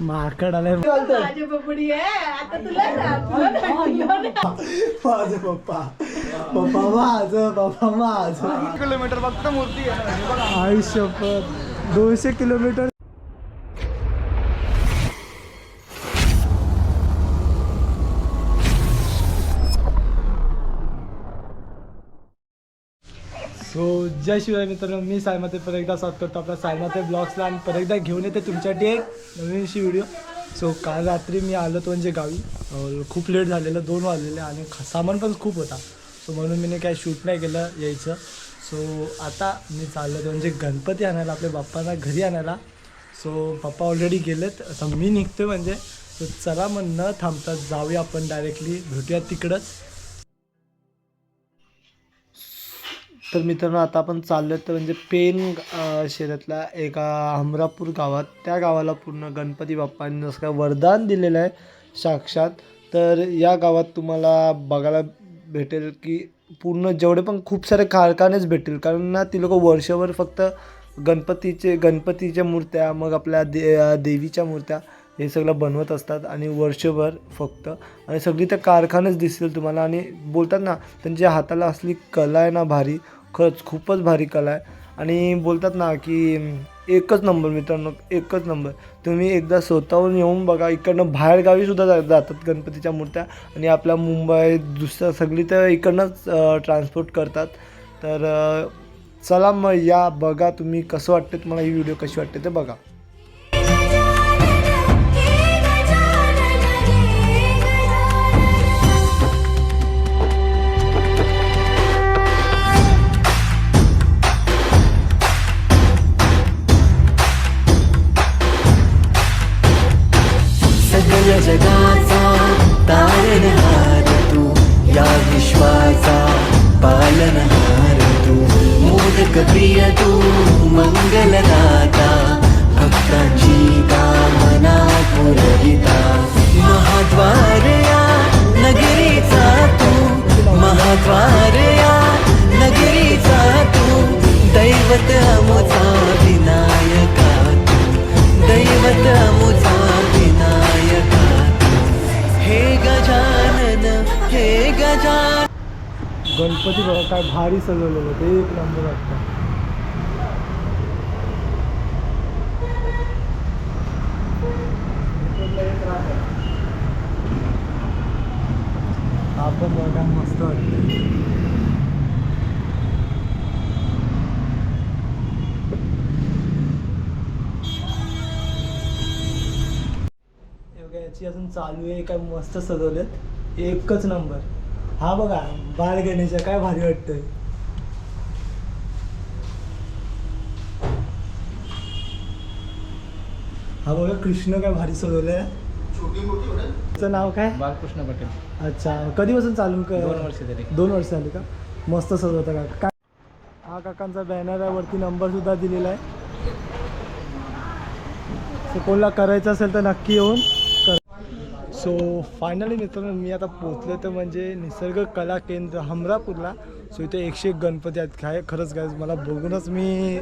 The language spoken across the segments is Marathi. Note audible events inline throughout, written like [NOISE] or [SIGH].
माकड आलाय माझी बबडी आहे. आता तुला. माझं पप्पा. पप्पा माझं पप्पा माझं. किलोमीटर फक्त मूर्ती आहे. आयुष्यपत दोनशे किलोमीटर सो जय शिवाय मित्रांनो मी सायमाते पर एकदा साथ करतो आपल्या सायमाते ब्लॉग्सला आणि पर एकदा घेऊन येते तुमच्यासाठी एक नवीनशी व्हिडिओ सो काल रात्री मी आलो तो म्हणजे गावी. खूप लेट झालेलं दोन वाजलेले आणि सामान पण खूप होता. सो म्हणून मी काही शूट नाही केलं यायचं. सो आता मी चाललो तो म्हणजे गणपती आणायला आपल्या बाप्पांना घरी आणायला. सो पप्पा ऑलरेडी गेलेत. आता मी निघतोय म्हणजे. सो चला मग न थांबता जाऊया आपण डायरेक्टली भेटूया तिकडंच. तर मित्रांनो आता आपण चाललो तर म्हणजे पेन शहरातल्या एका हमरापूर गावात. त्या गावाला पूर्ण गणपती बाप्पांनी जसं काय वरदान दिलेलं आहे साक्षात. तर या गावात तुम्हाला बघायला भेटेल की पूर्ण जेवढे पण खूप सारे कारखानेच भेटतील कारण ना ती लोक वर्षभर फक्त गणपतीचे गणपतीच्या मूर्त्या मग आपल्या दे देवीच्या मूर्त्या हे सगळं बनवत असतात आणि वर्षभर फक्त. आणि सगळी त्या कारखानेच दिसतील तुम्हाला. आणि बोलतात ना त्यांच्या हाताला असली कला आहे ना भारी खरंच खूपच भारी कला आहे. आणि बोलतात ना की एकच नंबर मित्रांनो एकच नंबर. तुम्ही एकदा स्वतःहून येऊन बघा इकडनं बाहेरगावीसुद्धा जा जातात गणपतीच्या मूर्त्या. आणि आपल्या मुंबई दुसऱ्या सगळी तर इकडनंच ट्रान्सपोर्ट करतात. तर चला मग या बघा तुम्ही कसं वाटते तुम्हाला ही व्हिडिओ कशी वाटते ते बघा. गणपती बघा काय भारी सजवलेलं ते एक नंबर वाटतं. आपण बघा मस्त वाटतं याची अजून चालू आहे काय मस्त सजवलेत. एकच नंबर. हा बघा बाळ गणेशा काय भारी वाटतंय. हा बघा कृष्ण काय भारी सजवलंय त्याचं नाव काय? बालकृष्ण पटेल. अच्छा कधीपासून चालू क- दोन वर्ष झाली. दोन वर्ष झाली का? मस्त सजवता का? काय हा काकांचा बॅनर आहे वरती नंबर सुद्धा दिलेला आहे. सो कोणाला करायचं असेल तर नक्की येऊन सो फायनली मित्रांनो मी आता पोचलो तर म्हणजे निसर्ग कला केंद्र हमरापूरला. सो इथे एकशे एक गणपती आहेत. काय खरंच काय मला बघूनच मी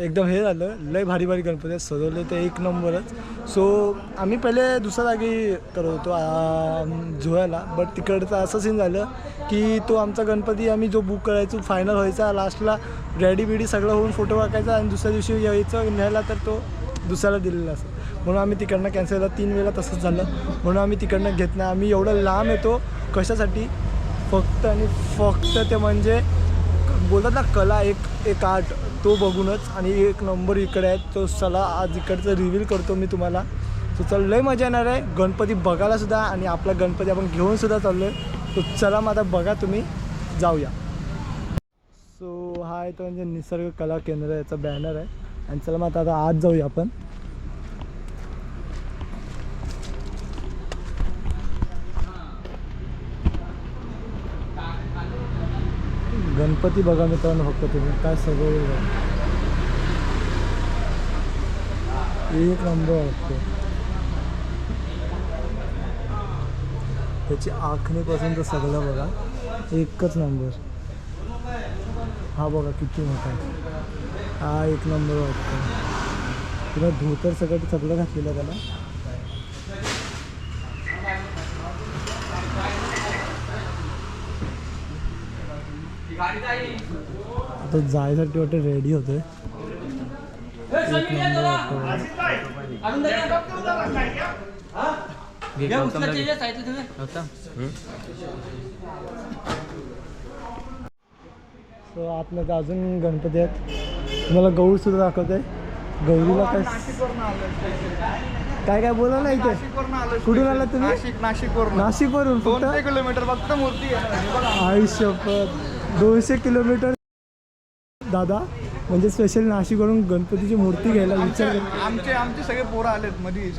एकदम हे झालं. लय भारी भारी गणपती आहेत. सजवले ते एक नंबरच. सो आम्ही पहिले दुसऱ्या जागी करवतो जुळ्याला. झुळ्याला बट तिकडचं असं सीन झालं की तो आमचा गणपती आम्ही जो बुक करायचो फायनल व्हायचा लास्टला रेडी बिडी सगळं होऊन फोटो टाकायचा आणि दुसऱ्या दिवशी यायचं न्यायला तर तो दुसऱ्याला दिलेला असं म्हणून आम्ही तिकडनं कॅन्सल झालं तीन वेळा तसंच झालं. म्हणून आम्ही तिकडनं घेत नाही. आम्ही एवढं लांब येतो. कशासाठी? फक्त आणि फक्त ते म्हणजे बोलतात ना कला एक एक आर्ट तो बघूनच. आणि एक नंबर इकडे आहे. तो चला आज इकडचं रिव्हील करतो मी तुम्हाला. तो चल लय मजा येणार आहे. गणपती बघायला सुद्धा आणि आपला गणपती आपण घेऊन सुद्धा चाललो आहे तो चला मग आता बघा तुम्ही. जाऊया. सो हा आहे तो म्हणजे निसर्ग कला केंद्र याचा बॅनर आहे. आणि चला मग आता आता आज जाऊया आपण. गणपती बघा मित्रांनो फक्त तुम्ही काय सगळं एक नंबर वाटतो. त्याची आखणीपासून तर सगळं बघा. एकच नंबर. हा बघा किती मोठा हा एक नंबर वाटतो. तुला धोतर सगळं सगळं घातलेलं त्याला. आता जायसाठी वाटतं रेडी होतोय. वाटतं. सो आतमध्ये अजून गणपती आहेत. तुम्हाला गौर सुद्धा दाखवते गौरीला काय काय काय बोला ना इथे. नाशिकवरून आलो कुठून आलात तुम्ही? नाशिक नाशिकवरून. नाशिकवरून फक्त? किलोमीटर फक्त मूर्ती आहे. दोनशे किलोमीटर. दादा म्हणजे स्पेशल नाशिकवरून गणपतीची मूर्ती घ्यायला विचार आमचे आमचे सगळे पोरं आलेत मध्ये?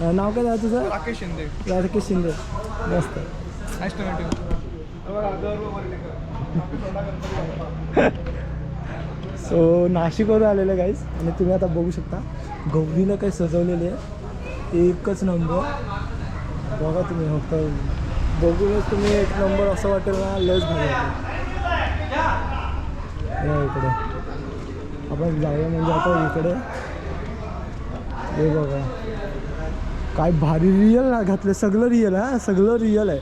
अं, नाव काय दादा तुझं राकेश शिंदे. राकेश शिंदे. मस्त. सो [LAUGHS] नाशिकवरून आलेलं गाईज आणि तुम्ही आता बघू शकता गौरीला काही सजवलेले आहे. एकच नंबर बघा तुम्ही फक्त बघूनच तुम्ही एक नंबर असं वाटेल ना लस भारी या इकडे. आपण जाऊया म्हणजे आता इकडे. हे बघा. काय भारी रिअल ना घातलं सगळं रिअल आहे हा? सगळं रिअल आहे.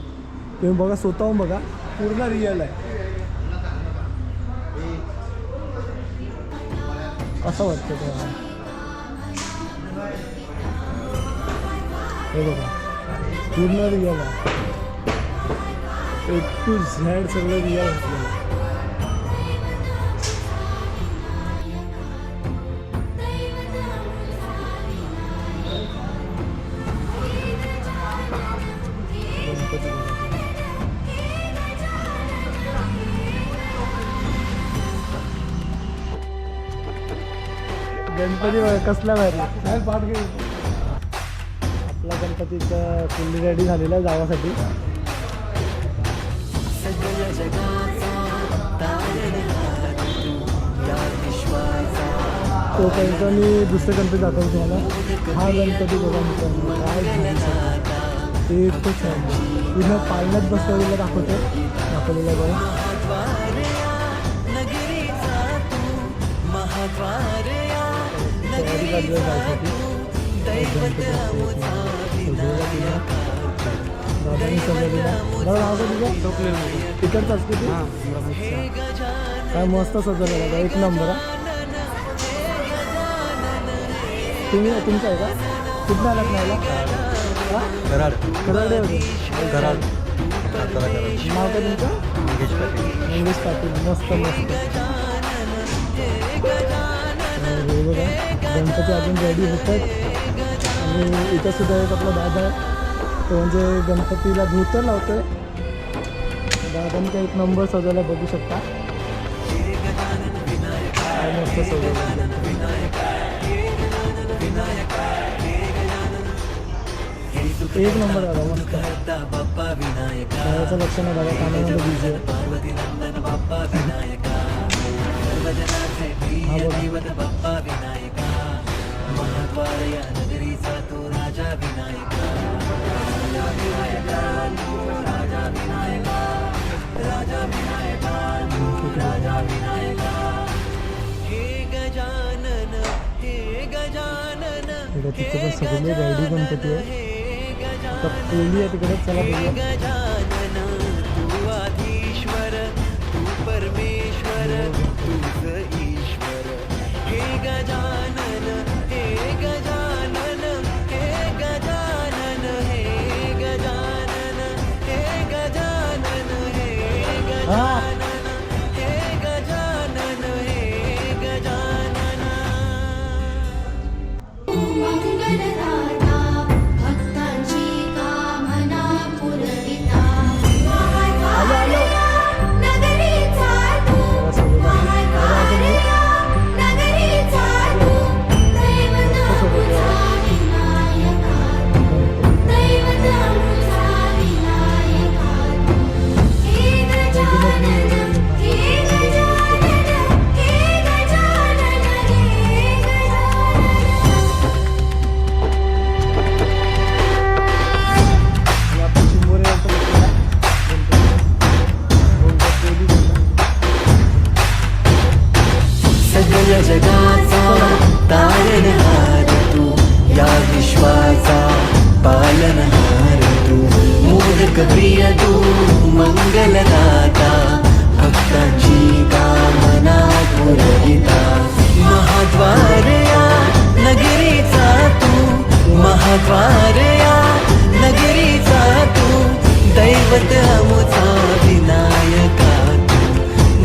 तुम्ही बघा स्वतःहून बघा. पूर्ण रिअल आहे. कसं वाटतं तुम्हाला? हे बघा. पूर्ण रिअल आहे. ए टू झेड सगळं रिअल असलेलं गणपती कसला बाहेर पाठ घे आपला गणपतीचा फुल्ली रेडी झालेला जावासाठी. जगाचा तारणहार तू मी दुसरं गणपती दाखवतो तुम्हाला. हा गणपती बघा मित्रांनो काय ते पूर्ण पाळण्यात बसवलेलं दाखवतो दाखवलेलं बघा. तयारी जायसाठी. दैवत दादानी सजवलेला दादा नाव का तुझं काय मस्त सजवलं दादा एक नंबर हा. तुम्ही तुमचं आहे का कुठं आलात नाही हा कराड कराडे होते कराड नाव का तुमचं इंग्लिश पाटील मस्त मस्त हे बघा गणपती अजून रेडी होत आहेत आणि इथं सुद्धा एक आपला दादा आहे तो म्हणजे गणपतीला धोतर लावतोय. दादाने एक नंबर सजवला बघू शकता. काय मस्त सजवलं एक नंबर आला मस्त. करता बाप्पा विनायका लक्ष नाही दादा कामामध्ये बिझी आहे. बाप्पा विनायका सर्वजनाचे बाप्पा विनायका नगरीचा तो राजा विनायका राजा विनायका राजा विनायका राजा विनायका हे गजानन हे तिकडे सगळे रेडी गणपती आहे हे आता पोली आहे तिकडे चला गजानन तू आधीश्वर तू परमेश्वर तू प्रियदू मंगलदाता भक्ताची कामना पुरविता महाद्वारया नगरीचा तू महाद्वारया नगरीचा तू दैवत अमुचा विनायका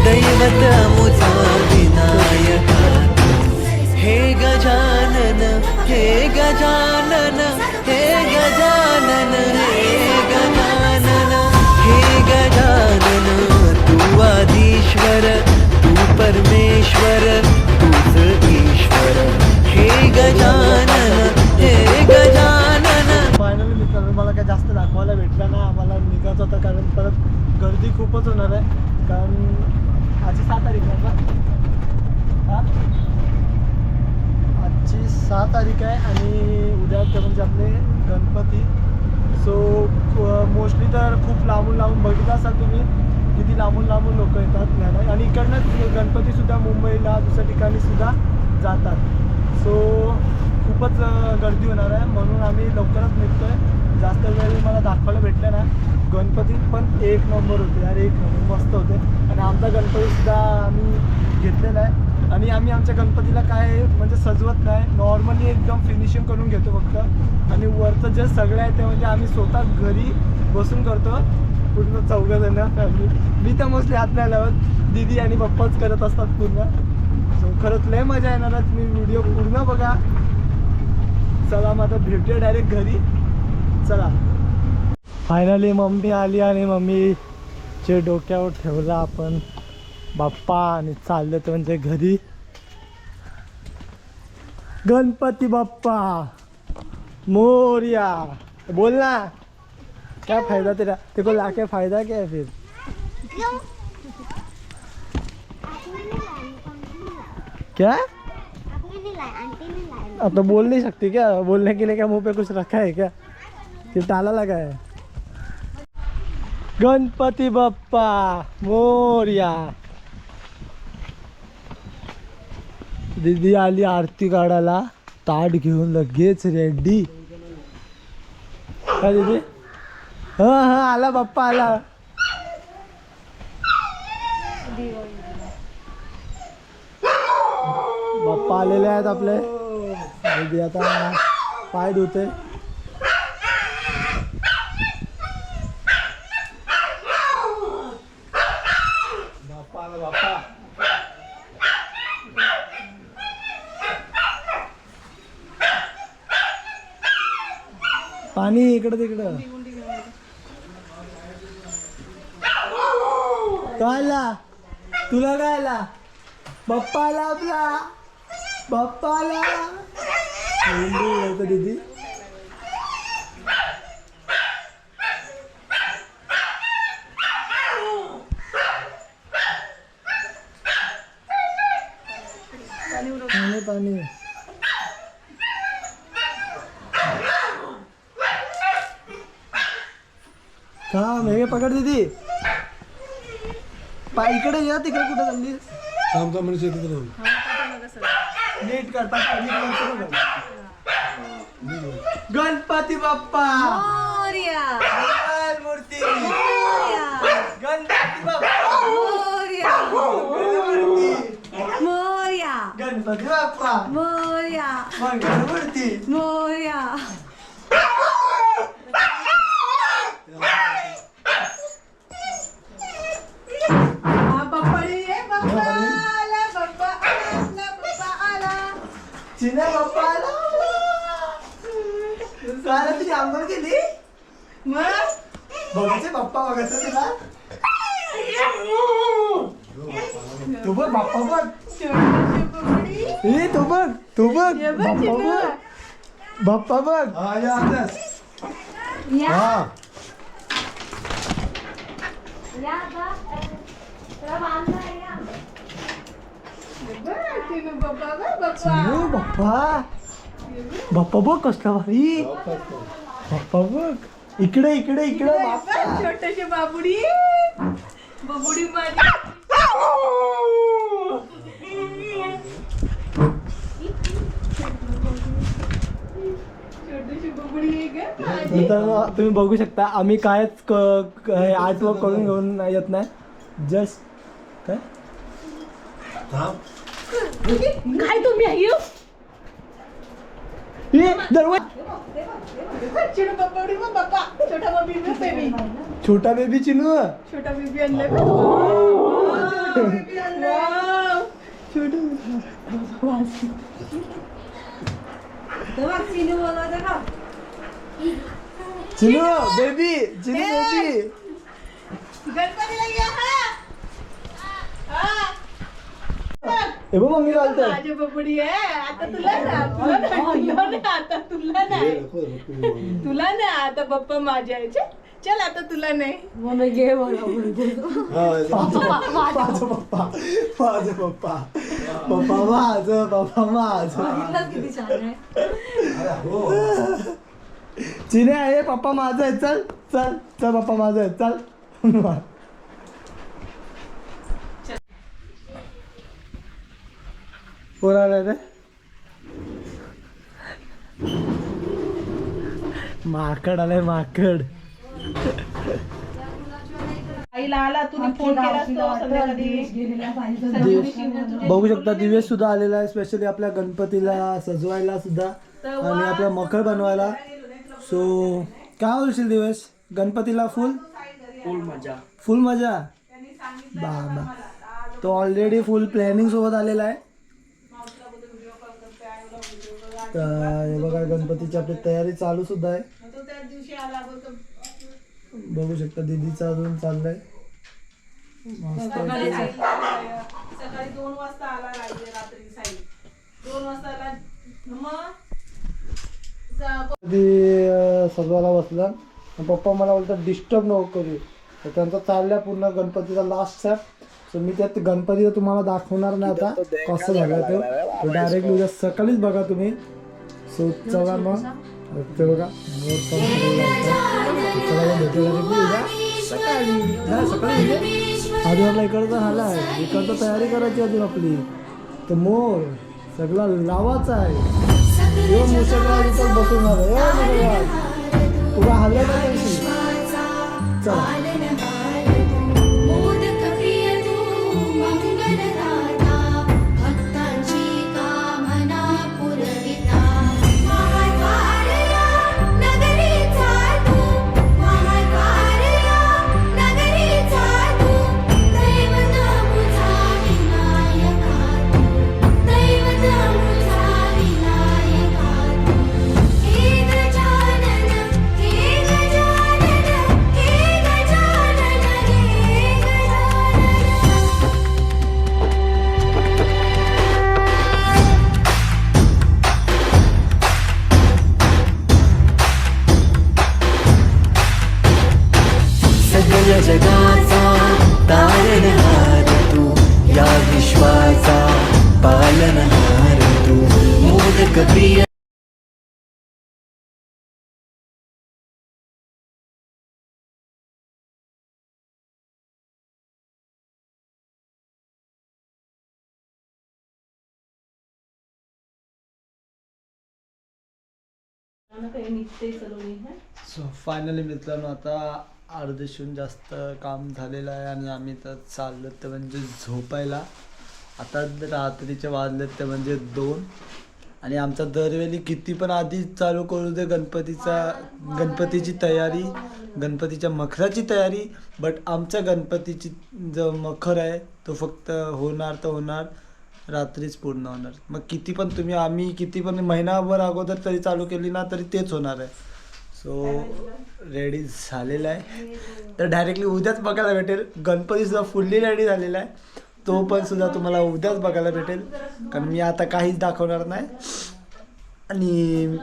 दैवत अमुचा विनायका हे गजानन हे गजानन सहा तारीख आहे आणि उद्या ते म्हणजे आपले गणपती. सो मोस्टली तर खूप लांबून लांबून बघितलं असाल तुम्ही किती लांबून लांबून लोक येतात न्यायला. आणि इकडनंच गणपतीसुद्धा मुंबईला दुसऱ्या ठिकाणीसुद्धा जातात. सो खूपच गर्दी होणार आहे. म्हणून आम्ही लवकरच निघतोय. जास्त वेळ मला दाखवायला भेटलं ना गणपती पण एक नंबर होते यार एक नंबर. मस्त होते. आणि आमचा गणपतीसुद्धा आम्ही घेतलेला आहे. आणि आम्ही आमच्या गणपतीला काय म्हणजे सजवत नाही. नॉर्मली एकदम फिनिशिंग करून घेतो फक्त. आणि वरचं जे सगळं आहे ते म्हणजे आम्ही स्वतः घरी बसून करतो. पूर्ण चौघं जण फॅमिली मी तर मोस्टली हात नाही लावत. दीदी आणि पप्पाच करत असतात पूर्ण. सो खरंच लय मजा येणार तुम्ही व्हिडिओ पूर्ण बघा. चला मग आता भेटूया डायरेक्ट घरी. चला. फायनली मम्मी आली आणि मम्मीचे डोक्यावर ठेवला आपण. बाप्पा आणि चाललं तर म्हणजे घरी. गणपती बाप्पा. मोर्या. बोल ना. क्या फायदा तेरा? ते को लाके फायदा क्या है फिर? क्या? अब तो बोल नहीं सकती क्या? बोलने के लिए क्या मुंह पे कुछ रखा है क्या? कि ताला लगा है। गणपती बाप्पा मोर्या। दीदी आली आरती काढायला. ताट घेऊन लगेच रेडी काय दीदी? हा हा आला बाप्पा आला. बाप्पा आलेले आहेत आपले. दीदी आता पाय धुते बाप्पा आला बाप्पा पाणी इकडं तिकडं. कायला? तुला कायला? बाप्पा आला आपला बाप्पा आला दीदी? पाणी पाणी. थांब हे पकड दीदी. पा इकडे या तिकडे कुठे चालली? नीट करता नीट करतो बघ. गणपती बाप्पा. मोरया. मंगल मूर्ती. मोरया. गणपती बाप्पा. मोरया. मंगलमूर्ती मोरया. गणपती बाप्पा. मोरया. मंगलमूर्ती मोरया हा, बाप्पा रे, बाप्पा आला, बाप्पा आला, बाप्पा आला. चिन्ह बाप्पा आला काय तुझी आंघोळ केली मग बघायचे बाप्पा बघायचं तुला तू बघ बाप्पा बघ छोटीशी बुबडी. ए तू बघ तू बघ हे बघ, बाप्पा चिन्ह. बघ बाप्पा बघ या. हा बघ, चिन्ह बाप्पा बघ, बाप्पा. चिन्ह बाप्पा बाप्पा बघ कसला भारी बाप्पा बघ इकडे इकडे इकडे बाप्पा छोटशी बाबुडी बाबुडी माझी तुम्ही बघू शकता आम्ही कायच आर्टवर्क करून घेऊन येत नाही. जस्ट काय? काय तुम्ही आहे? बाबुडी मग बाप्पा छोटा बाबी बेबी छोटा बेबी चिनू छोटा बेबी आणलाय छोटा बेबी तेव्हा चिनू बोलवते का चिनू बेबी चिनू बेबी गणपतीला ये हा. हा. हे बघ मम्मी माझी बबडी आहे. आता तुला ना तुला ना तुला ना आता तुला नाही. तुला ना आता पप्पा माझ्या यायचे चल आता तुला नाही. माझं पप्पा माझं पप्पा. पप्पा माझं पप्पा. माझं चिने आहे. पप्पा माझं आहे चल चल चल पप्पा माझं आहे चल. कोण आलं रे? माकड आलाय माकड. आईला आला तुम्ही फोन केला असतो संध्याकाळी दिव- बघू शकता दिवेश सुद्धा आलेला आहे स्पेशली आपल्या गणपतीला सजवायला सुद्धा आणि आपल्या मकर बनवायला. सो काय बोलशील दिवेश गणपतीला फुल? फुल मजा. फुल मजा? बाबा. तो ऑलरेडी फुल प्लॅनिंग सोबत आलेला आहे. तर हे बघा गणपतीची आपली तयारी चालू सुद्धा आहे. तो त्या दिवशी आला बोलतो बघू शकता दीदीचं अजून चाललंय. मस्त. सकाळी सकाळी दोन वाजता आला रात्री रात्री साई. दोन वाजता आला. मग स- कधी अं, सजवायला बसला. आणि पप्पा मला बोलतात डिस्टर्ब नको करू. तर त्यांचा चालल्या पूर्ण गणपतीचा लास्ट स्टेप सो मी त्यात गणपतीला तुम्हाला दाखवणार नाही आता. कसं झालं ते. डायरेक्टली उद्या सकाळीच बघा तुम्ही. सो चला मग ते बघा मोर पण चला मग भेटूया उद्या सकाळी सकाळी अजून इकडचा झाला आहे. इकडचं तयारी करायची अजून आपली. तर मोर सगळा लावाचा आहे. यो मुसलमान इथं बसून झालं यो मुसलमान तुला हल्ला का चला. जगाचा तारणहार तू या विश्वाचा पालनहार तू. मोदक प्रिय सो फायनली मित्रांनो आता अर्धेशून जास्त काम झालेलं आहे आणि आम्ही तर चाललो ते म्हणजे झोपायला. आता रात्रीचे वाजलेत ते म्हणजे दोन. आणि आमचा दरवेळी किती पण आधी चालू करू दे गणपतीचा गणपतीची तयारी गणपतीच्या मखराची तयारी बट आमच्या गणपतीची जो मखर आहे तो फक्त होणार तर होणार रात्रीच पूर्ण होणार. मग किती पण तुम्ही आम्ही किती पण महिनाभर अगोदर तरी चालू केली ना तरी तेच होणार आहे. सो रेडी झालेला आहे. तर डायरेक्टली उद्याच बघायला भेटेल. गणपती सुद्धा फुल्ली रेडी झालेला आहे. तो पण सुद्धा तुम्हाला उद्याच बघायला भेटेल. कारण मी आता काहीच दाखवणार नाही. आणि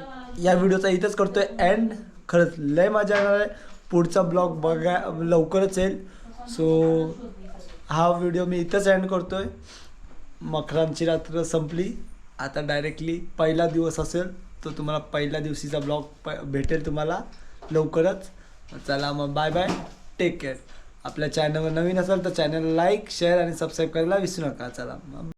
या व्हिडिओचा इथंच करतो आहे अँड खरंच लय मजा येणार आहे. पुढचा ब्लॉग बघा लवकरच येईल. सो हा व्हिडिओ मी इथंच एंड आहे मकरांची रात्र संपली. आता डायरेक्टली पहिला दिवस असेल. तो तुम्हाला पहिल्या दिवशीचा ब्लॉग प भेटेल तुम्हाला लवकरच. चला मग बाय बाय. टेक केअर आपल्या चॅनलवर नवीन असेल तर चॅनल लाईक शेअर आणि सबस्क्राईब करायला विसरू नका. चला. मग